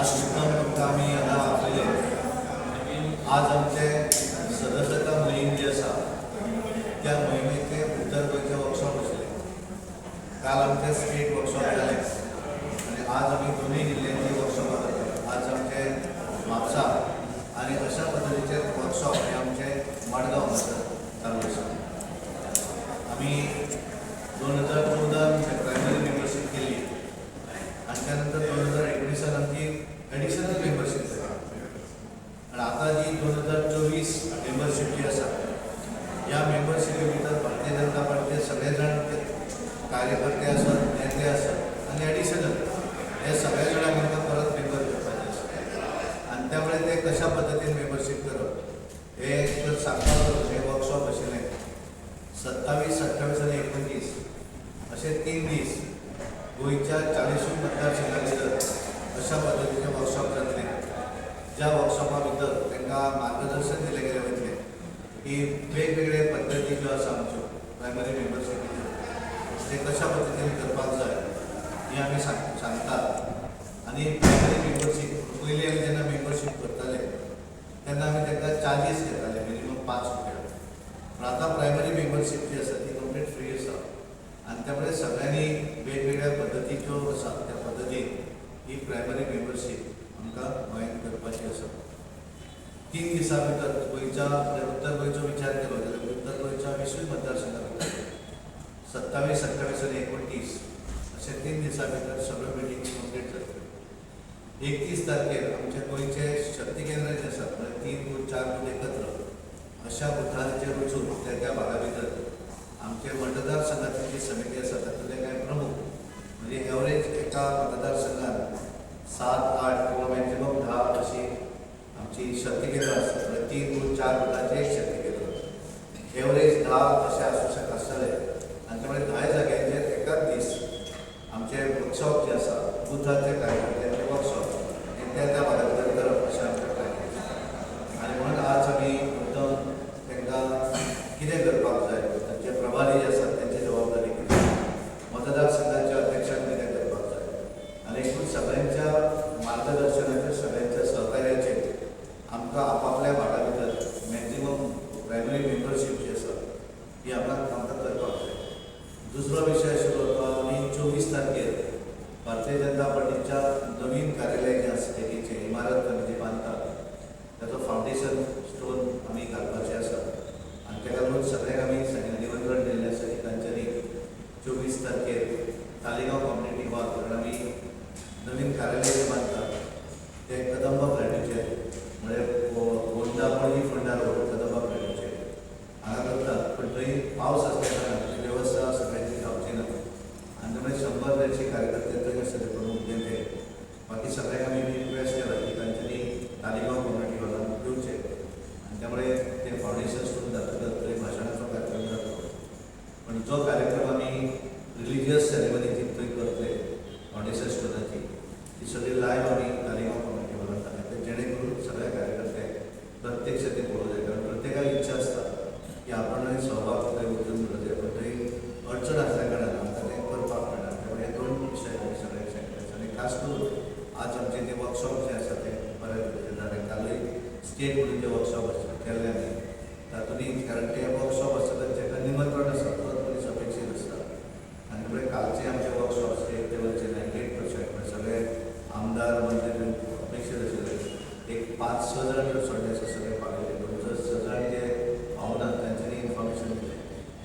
केलं आज फक्त आम्ही हांगा आपले. आज आमचे सदस्यता मोहीम जी आसा त्या मोहिमेचे उत्तर गोयचे वर्कशॉप आसले काल आमचे स्टेट वर्कशॉप जाले आणि आज आमी दोनूय जिल्ह्यांची वर्कशॉपां जाता आज आमचे म्हापसा आनी अशा पद्दतीचे वर्कशॉप हे आमचे मडगांव भितर चालू आसा आम्ही दोन हजार चौदा प्रायमरी मेंबरशीप केली. आणि त्यानंतर दोन हजार एकोणीसात आमची ॲडिशनल मेंबरशीप जाली आणि आता जी दोन हजार चोवीस मेंबरशीप जी आसा या भारतीय जनता पार्टीचे सगळेजण कार्यकर्ते आसत नेते आसत आणि ॲडिशनल हे सगळ्या जाणांक आमकां परत मेंबर करपाचे आसा आणि त्यामुळे ते कशा पद्धतीन मेंबरशीप करप हे तर सांगपाक हे वर्कशॉप आशिल्लें सत्तावीस अठ्ठावीस आणि एकोणतीस असे तीन दीस गोंयच्या चाळीसूय मतदारसंघा भितर अशा पद्धतीचे वर्कशॉप जातले ज्या वर्कशॉपा भितर तांकां मार्गदर्शन दिलें गेलें वयतलें की वेगवेगळे पद्दती ज्यो आसा आमच्यो प्रायमरी मेंबरशिपीच्यो ते कशा पद्दतीन करपाक जाय हे आमी सांग सांगतात. आनी प्रायमरी मेंबरशीप पयलीं आमी जेन्ना मेंबरशीप करताले तेन्ना आमी तांकां चार्जीस घेताले मिनिमम पांच रुपया. पण आता प्रायमरी मेंबरशीप जी आसा ती कंप्लीट फ्री आसा आणि त्यामुळे सगळ्यांनी वेगवेगळ्या पद्दतीच्यो आसा त्या पद्दतीन ही प्रायमरी मेंबरशीप आमकां गोंयांत करपाची आसा तीन दिसां भितर गोंयच्या उत्तर गोंयचो विचार केलो जाल्यार उत्तर गोंयच्या विसूय मतदारसंघा भितर सत्तावीस अठ्ठावीस आणि एकोणतीस अशे तीन दिसां भितर सगळ्यो मिटींग कंप्लीट एकतीस तारखेर आमचे गोंयचे शक्ती केंद्र जे आसा तीन बूथ चार बूथ एकत्र अशा बुथांचेर वचून त्या त्या भागा भितर आमचे मतदारसंघातली जी समिती आसा तातूंतले कांय प्रमुख म्हणजे एवरेज एका मतदारसंघात सात आठ किंवा मॅक्झिमम धा अशी आमची शक्ती केंद्र आसतात म्हणजे तीन बूथ चार बुथांचे एक शक्ती केंद्र एवरेज धा अशे आसूं शक आसतले आनी त्यामुळे धा जाग्यांचेर एकाच दीस आमचे वर्कशॉप जे आसा बुथाचे कार्यकर्त्यांचे वर्कशॉप हे त्या त्या भागा भितर करप अशें आमचें प्लॅन आसा आणि म्हणून आज आम्ही उत्तम तांकां कितें करपाक जाय तांचे प्रभारी जे आसात त्यांची जबाबदारी कितें मतदारसंघाच्या अध्यक्षांक कितें करपाक जाय आनी एकूण सगळ्यांच्या मार्गदर्शनाचे सगळ्यांच्या सहकार्याचे आमकां आपापल्या भागा भितर मॅक्झिमम प्रायमरी मेंबरशीप जी आसा ती आमकां आमकां करपाक जाय दुसरो विशय आशिल्लो तो आमी चोवीस तारखेर भारतीय जनता पार्टीच्या नवीन कार्यालय जे आसा तेची इमारत आमी जी बांदतात ताचो फावंडेशन स्टोन आमी घालपाचे आसा. आनी ताका लागून सगळ्यांक आमी सगळ्यांक निमंत्रण दिल्लें आसा की तांच्यांनी चोवीस तारखेर तालिगांव कम्युनिटी हॉल कारण आमी नवीन कार्यालय जे बांदतात ते कदंबा करतात पाऊस थंय म्हणजे व्यवस्था सगळ्यांची गावची ना. आणि त्यामुळे शंभर देडशे कार्यकर्ते थंय आसतले प्रमुख नेते बाकी सगळ्या आम्ही रिक्वेस्ट केला की त्यांच्यानी तालिगांव कम्युनिटी हॉलान येवचे आणि त्यामुळे ते फाउंडेशन सोडून जातकच थंय भाषणाचा कार्यक्रम जातो पण जो कार्यक्रम आम्ही रिलिजियस असतो. आज आमचे ते वर्कशॉप जे आसा ते बरे जाले कालूय स्टेट म्हणून जे वर्कशॉप आसा केल्ले आमी तातूंत कारण ते वर्कशॉप आसा तांचे निमंत्रण आसा तो मनीस अपेक्षीत आसा आनी म्हणजे कालचे आमचे वर्कशॉप आसले ते वयचे नायन्टी एट पर्संट सगळे आमदार मंत्री अपेक्षीत आशिल्ले एक पांच स जाण सोडले आसा सगळे पावले म्हणजे स जाण जे पावना तांच्यांनी इन्फॉर्मेशन दिलें.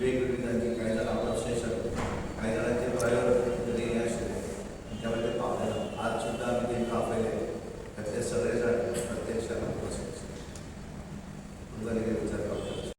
वेगवेगळी तांची कांय जाणां अप्रोसिएशन